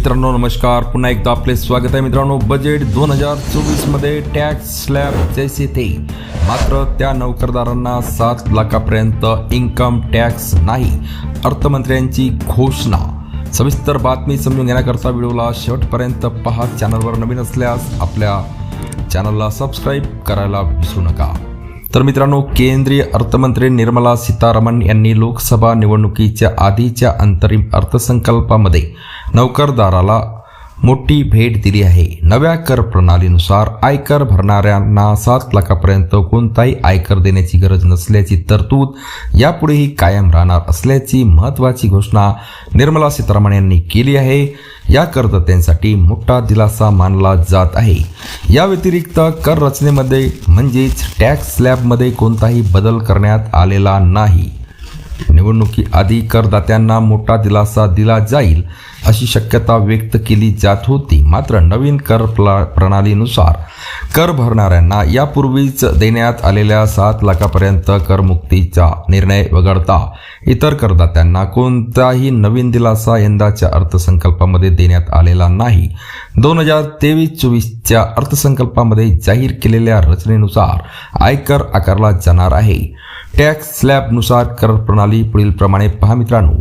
मित्रांनो नमस्कार. पुन्हा एकदा आपले स्वागत आहे मित्रांनो. बजेट दोन हजार चोवीसमध्ये टॅक्स स्लॅब जैसे थे मात्र त्या नोकरदारांना सात लाखापर्यंत इन्कम टॅक्स नाही अर्थमंत्र्यांची घोषणा. सविस्तर बातमी समजून घेण्याकरता व्हिडिओला शेवटपर्यंत पहा. चॅनलवर नवीन असल्यास आपल्या चॅनलला सबस्क्राईब करायला विसरू नका. तर मित्रांनो केंद्रीय अर्थमंत्री निर्मला सीतारामन यांनी लोकसभा निवडणुकीच्या आधीच्या अंतरिम अर्थसंकल्पामध्ये नोकरदाराला मोठी भेट दिली आहे. नव्या कर प्रणालीनुसार आयकर भरणाऱ्यांना सात लाखापर्यंत कोणताही आयकर देण्याची गरज नसल्याची तरतूद यापुढेही कायम राहणार असल्याची महत्त्वाची घोषणा निर्मला सीतारामन यांनी केली आहे. या करदात्यांसाठी मोठा दिलासा मानला जात आहे. या व्यतिरिक्त कर रचनेमध्ये म्हणजेच टॅक्स स्लॅबमध्ये कोणताही बदल करण्यात आलेला नाही. निवडणुकीआधी करदात्यांना मोठा दिलासा दिला जाईल अशी शक्यता व्यक्त केली जात होती. मात्र नवीन कर प्रणालीनुसार कर भरणाऱ्यांना यापूर्वीच देण्यात आलेल्या सात लाखापर्यंत करमुक्तीचा निर्णय वगळता इतर करदात्यांना कोणताही नवीन दिलासा यंदाच्या अर्थसंकल्पामध्ये देण्यात आलेला नाही. दोन हजार तेवीस चोवीसच्या अर्थसंकल्पामध्ये जाहीर केलेल्या रचनेनुसार आयकर आकारला जाणार आहे. टॅक्स स्लॅबनुसार कर प्रणाली पुढील प्रमाणे पहा मित्रांनो.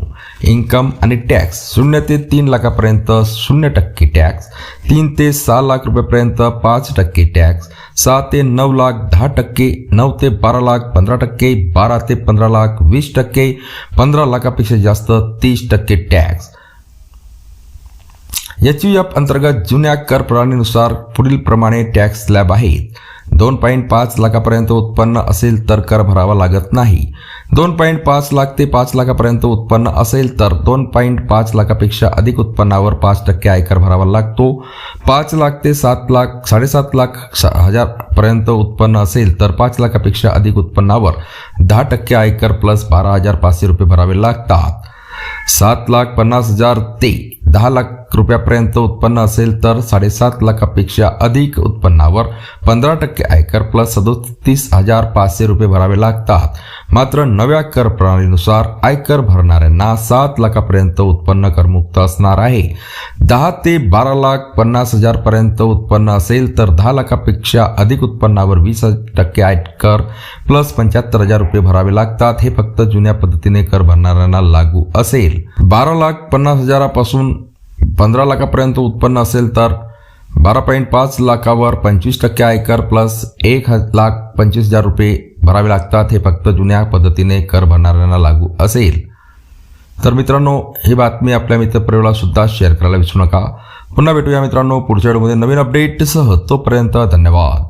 इन्कम आणि टॅक्स शून्य ते तीन लाखापर्यंत शून्य टक्के टॅक्स तीन ते सहा लाख रुपयापर्यंत पाच टक्के टॅक्स सहा ते नऊ लाख दहा टक्के नऊ ते बारा लाख पंधरा टक्के बारा ते पंधरा लाख वीस टक्के पंधरा लाखापेक्षा जास्त तीस टक्के टॅक्स. एच यू एफ अंतर्गत जुन्या कर प्रणालीनुसार पुढील प्रमाणे टॅक्स स्लॅब आहेत. दोन पॉईंट पाच लाखापर्यंत उत्पन्न असेल तर कर भरावा लागत नाही. दोन पॉईंट पाच लाख ते पाच लाखापर्यंत उत्पन्न असेल तर दोन पॉईंट पाच लाखापेक्षा अधिक उत्पन्नावर पाच टक्के आयकर भरावा लागतो. पाच लाख ते सात लाख साडेसात लाख हजारपर्यंत उत्पन्न असेल तर पाच लाखापेक्षा अधिक उत्पन्नावर दहा टक्के आयकर प्लस बारा हजार पाचशे रुपये भरावे लागतात. सात लाख पन्नास हजार ते दहा लाख रुपयापर्यंत उत्पन्न असेल तर साडेसात लाखापेक्षा अधिक उत्पन्नावर पंधरा टक्के आयकर प्लस सदोतीस हजार पाचशे रुपये भरावे लागतात. मात्र नव्या कर प्रणालीनुसार आयकर भरणाऱ्यांना सात लाखापर्यंत उत्पन्न करमुक्त असणार आहे. दहा ते बारा लाख पन्नास हजारपर्यंत उत्पन्न असेल तर दहा लाखापेक्षा अधिक उत्पन्नावर वीस टक्के आयकर प्लस पंच्याहत्तर हजार रुपये भरावे लागतात. हे फक्त जुन्या पद्धतीने कर भरणाऱ्यांना लागू असेल. बारा लाख पन्नास हजारापासून पंधरा लाखापर्यंत उत्पन्न असेल तर बारा पॉईंट पाच लाखावर पंचवीस टक्के आयकर प्लस एक ह- लाख पंचवीस हजार रुपये भरावे लागतात. हे फक्त जुन्या पद्धतीने कर भरणाऱ्यांना लागू असेल. तर मित्रांनो ही बातमी आपल्या मित्रपरिवाराला सुद्धा शेअर करायला विसरू नका. पुन्हा भेटूया मित्रांनो पुढच्या व्हिडिओमध्ये. नवीन अपडेटसह तोपर्यंत धन्यवाद.